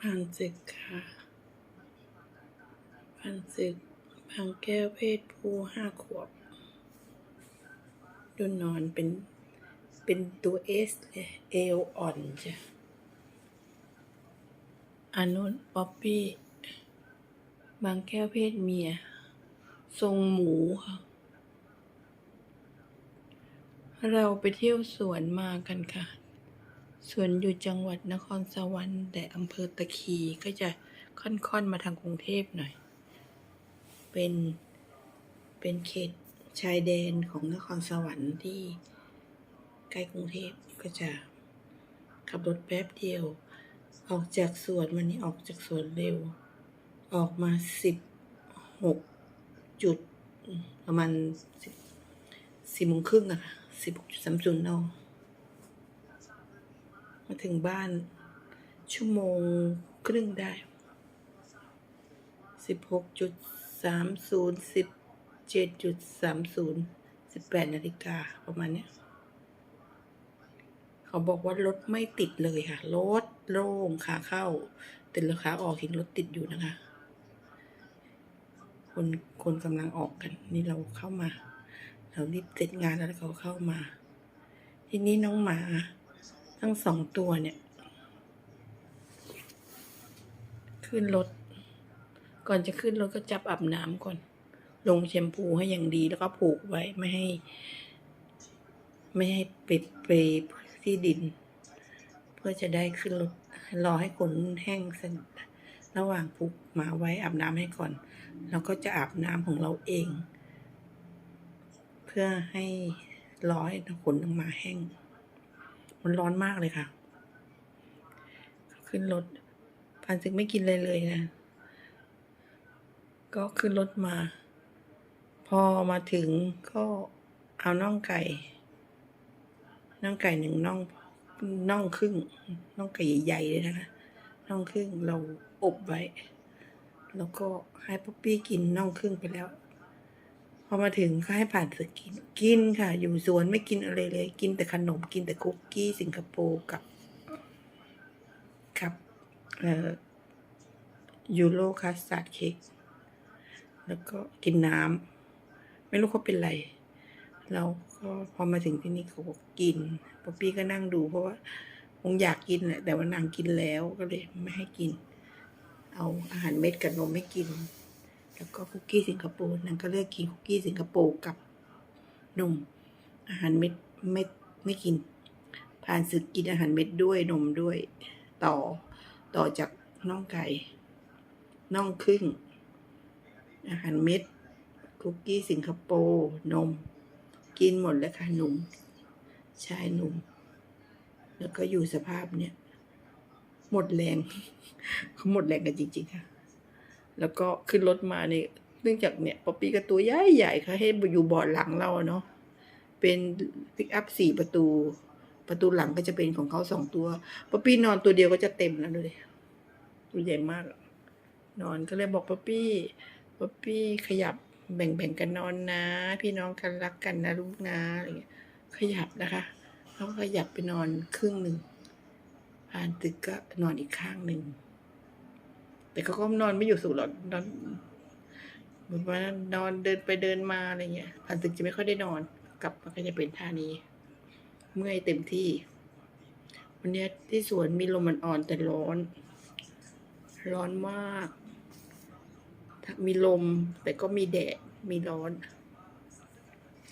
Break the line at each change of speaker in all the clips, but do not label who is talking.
ผ่านศึกค่ะผ่านศึกบางแก้วเพศผู้ห้าขวบดูนอนเป็นเป็นตัวเอสเลยเอวอ่อนจ้ะอันนู้นป๊อปปี้ บางแก้วเพศเมีย ทรงหมูค่ะ เราไปเที่ยวสวนมากันค่ะ ส่วนอยู่จังหวัดนครสวรรค์แต่อำเภอตะคีก็จะค่อนๆมาทางกรุงเทพหน่อย เป็นเป็นเขตชายแดนของนครสวรรค์ที่ใกล้กรุงเทพก็จะขับรถแป๊บเดียว ออกจากสวนวันนี้ออกจากสวนเร็ว ออกมาสิบหกจุดประมาณสิบสี่โมงครึ่งอะค่ะสิบหกจุดสามศูนย์น มาถึงบ้านชั่วโมงครึ่งได้สิบหกจุดสามศูนย์สิบเจ็ดจุดสามศูนย์สิบแปดนาฬิกาประมาณเนี้ยเขาบอกว่ารถไม่ติดเลยค่ะ รถโล่งขาเข้า แต่ราคาออกเห็นรถติดอยู่นะคะ คนคนกำลังออกกัน นี่เราเข้ามา เรารีบเสร็จงานแล้วเขาเข้ามา ทีนี้น้องหมา ทั้งสองตัวเนี่ย ขึ้นรถ ก่อนจะขึ้นรถก็จับอาบน้ำก่อน ลงแชมพูให้อย่างดีแล้วก็ผูกไว้ไม่ให้ ไม่ให้ไปไปที่ดิน เพื่อจะได้ขึ้นรถรอให้ขนแห้งสนิทระหว่างผูกหมาไว้อาบน้ำให้ก่อนแล้วก็จะอาบน้ำของเราเอง เพื่อให้รอให้ขนออกมาแห้ง มันร้อนมากเลยค่ะ ขึ้นรถพันซึงไม่กินเลยเลยนะ ก็ขึ้นรถมา พอมาถึงก็เอาน่องไก่น่องไก่หนึ่งน่องน่องครึ่งน่องไก่ใหญ่ๆเลยนะคะน่องครึ่งเราอบไว้ แล้วก็ให้ป๊อปปี้กินน่องครึ่งไปแล้ว พอมาถึงก็ให้ผ่านสกินกินค่ะ อยู่สวนไม่กินอะไรเลย กินแต่ขนมกินแต่คุกกี้สิงคโปร์กับ กับเอ่อยูโรคัสตาร์ดเค้กแล้วก็กินน้ำไม่รู้เขาเป็นไรเราก็พอมาถึงที่นี่เขาบอกกินป๊อปปี้ก็นั่งดูเพราะว่าคงอยากกินแหละแต่ว่านางกินแล้วก็เลยไม่ให้กิน เอาอาหารเม็ดกับนมไม่กิน แล้วก็คุกกี้สิงคโปร์นางก็เลือกกินคุกกี้สิงคโปร์กับนมอาหารเม็ดไม่ไม่กิน ผ่านศึกกินอาหารเม็ดด้วยนมด้วย ต่อต่อจากน่องไก่น่องครึ่ง อาหารเม็ดคุกกี้สิงคโปร์นม กินหมดแล้วค่ะหนุ่มชายหนุ่ม แล้วก็อยู่สภาพเนี้ยหมดแรงเขาหมดแรงกันจริง ๆ ค่ะ แล้วก็ขึ้นรถมาเนี่ยเนื่องจากเนี่ยป๊อปปี้ก็ตัวใหญ่ใหญ่ค่ะให้อยู่เบาะหลังเราเนาะเป็นปิกอัพสี่ประตู ประตูหลังก็จะเป็นของเขาสองตัวป๊อปปี้นอนตัวเดียวก็จะเต็มแล้วเลยตัวใหญ่มาก นอนก็เลยบอกป๊อปปี้ป๊อปปี้ขยับแบ่งๆกันนอนนะ พี่น้องกันรักกันนะลูกนะอะไรเงี้ยขยับนะคะแล้วก็ขยับไปนอนครึ่งหนึ่งผ่านตึกก็นอนอีกข้างหนึ่ง แต่เขาก็นอนไม่อยู่สุขหรอกนอนเหมือนว่านอนเดินไปเดินมาอะไรเงี้ยผ่านตึกจะไม่ค่อยได้นอน กลับมาก็จะเป็นท่านี้ เมื่อยเต็มที่ วันนี้ที่สวนมีลมมันอ่อนแต่ร้อน ร้อนมาก มีลมแต่ก็มีแดดมีร้อน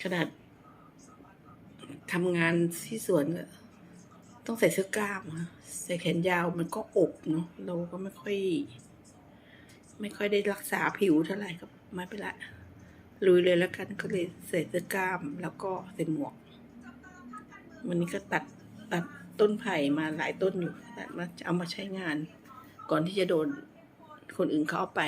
ขนาดทำงานที่สวนต้องใส่เสื้อกล้าม ใส่แขนยาวมันก็อบเนาะเราก็ไม่ค่อย ไม่ค่อยได้รักษาผิวเท่าไหร่ก็ไม่เป็นไรลุยเลยแล้วกันก็เลยใส่เสื้อกล้ามแล้วก็ใส่หมวก วันนี้ก็ตัดตัดต้นไผ่มาหลายต้นอยู่ตัดมาเอามาใช้งาน ก่อนที่จะโดนคนอื่นเขาเอาไป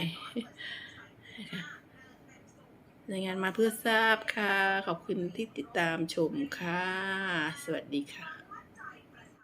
รายงานมาเพื่อทราบค่ะ ขอบคุณที่ติดตามชมค่ะ สวัสดีค่ะ